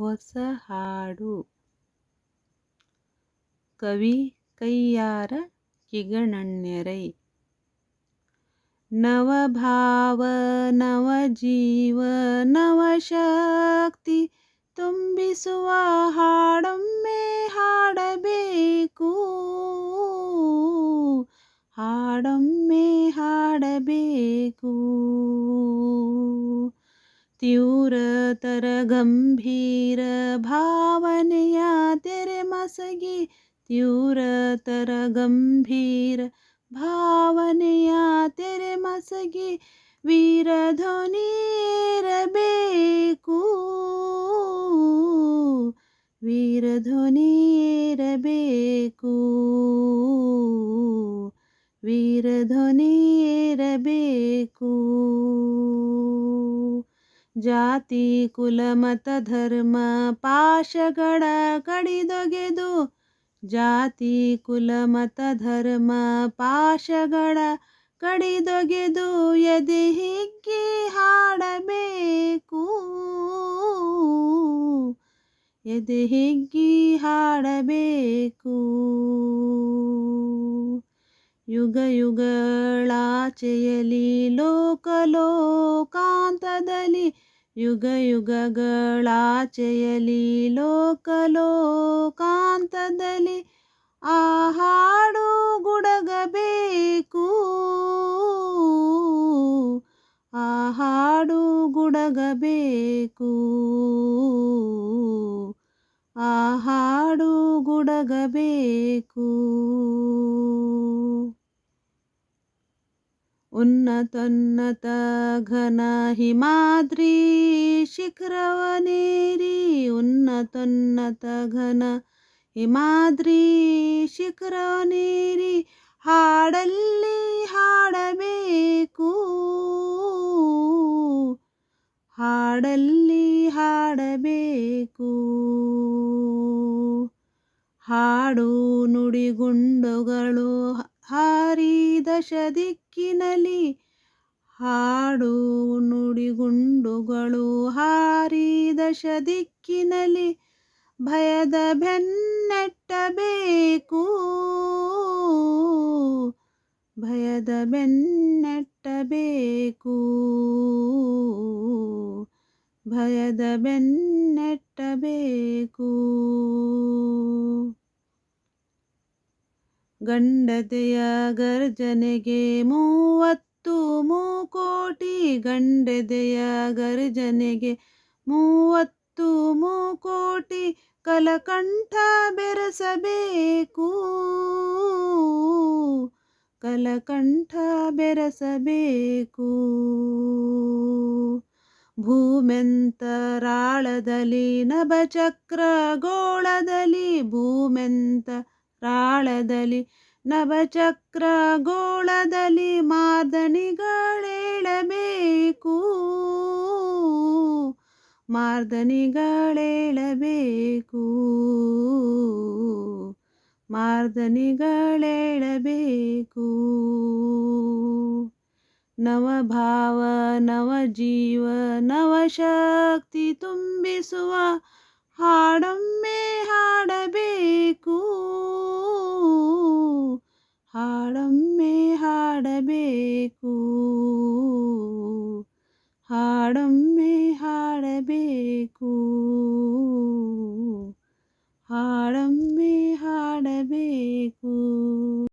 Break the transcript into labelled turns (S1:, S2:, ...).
S1: ಹೊಸ ಹಾಡು. ಕವಿ ಕೈಯಾರ ಕಿಗಣಣ್ಯರೈ ನವಭಾವ ನವಜೀವ ನವಶಕ್ತಿ ತುಂಬಿಸುವ ಹಾಡೊಮ್ಮೆ ಹಾಡಬೇಕು. ಹಾಡೊಮ್ಮೆ ಹಾಡಬೇಕು. ತೀವ್ರತರ ಗಂಭೀರ ಭಾವನೆಯ ತೆರೆ ಮಸಗಿ ತೀವ್ರತರ ಗಂಭೀರ ಭಾವನೆಯ ತೆರೆ ಮಸಗಿ ವೀರಧ್ವನಿಯೇರಬೇಕು. ವೀರಧ್ವನಿಯೇರಬೇಕು. ವೀರಧ್ವನಿಯೇರಬೇಕು. ಜಾತಿ, ಕುಲ, ಮತ, ಧರ್ಮ, ಪಾಶಗಳ ಕಡಿದೊಗೆದು. ಜಾತಿ, ಕುಲ, ಮತ, ಧರ್ಮ, ಪಾಶಗಳ ಕಡಿದೊಗೆದು. ಎದೆ ಹಿಗ್ಗಿ ಹಾಡಬೇಕು. ಎದೆ ಹಿಗ್ಗಿ ಹಾಡಬೇಕು. ಯುಗ ಯುಗಳಾಚೆಯಲಿ ಲೋಕ ಲೋಕಾಂತದಲ್ಲಿ ಯುಗ ಯುಗಗಳಾಚೆಯಲಿ ಲೋಕಲೋಕಾಂತದಲ್ಲಿ ಆ ಹಾಡು ಗುಡಗಬೇಕು. ಆ ಹಾಡು ಗುಡಗಬೇಕು. ಆ ಹಾಡು ಗುಡಗಬೇಕು. ಉನ್ನತೋನ್ನತ ಘನ ಹಿಮಾದ್ರಿ ಶಿಖರವನೇರಿ ಉನ್ನತೋನ್ನತ ಘನ ಹಿಮಾದ್ರಿ ಶಿಖರವನೇರಿ ಹಾಡಲ್ಲಿ ಹಾಡಬೇಕು. ಹಾಡಲ್ಲಿ ಹಾಡಬೇಕು. ಹಾಡು ನುಡಿಗುಂಡುಗಳು ಹಾರಿ ದಶ ದಿಕ್ಕಿನಲ್ಲಿ ಹಾಡು ನುಡಿಗುಂಡುಗಳು ಹಾರಿ ದಶ ದಿಕ್ಕಿನಲ್ಲಿ ಭಯದ ಬೆನ್ನೆಟ್ಟಬೇಕು. ಭಯದ ಬೆನ್ನೆಟ್ಟಬೇಕು. ಭಯದ ಬೆನ್ನೆಟ್ಟಬೇಕು. ಗಂಡದೆಯ ಗರ್ಜನೆಗೆ ಮೂವತ್ತು ಮೂಕೋಟಿ ಗಂಡದೆಯ ಗರ್ಜನೆಗೆ ಮೂವತ್ತು ಮೂಕೋಟಿ ಕಲಕಂಠ ಬೆರೆಸಬೇಕು. ಕಲಕಂಠ ಬೆರೆಸಬೇಕು. ಭೂಮೆಂತರಾಳದಲ್ಲಿ ನಭಚಕ್ರ ಗೋಳದಲ್ಲಿ ಭೂಮೆಂತರಾಳದಲ್ಲಿ ನಭಚಕ್ರ ಗೋಳದಲ್ಲಿ ಮಾರ್ದನಿಗಳೇಳಬೇಕು. ಮಾರ್ದನಿಗಳೇಳಬೇಕು. ಮಾರ್ದನಿಗಳೇಳಬೇಕು. ನವಭಾವ ನವಜೀವ ನವಶಕ್ತಿ ತುಂಬಿಸುವ ಹಾಡೊಮ್ಮೆ ಹಾಡಬೇಕು. ಹಾಡೊಮ್ಮೆ ಹಾಡಬೇಕು. ಹಾಡೊಮ್ಮೆ ಹಾಡಬೇಕು. ಹಾಡೊಮ್ಮೆ ಹಾಡಬೇಕು.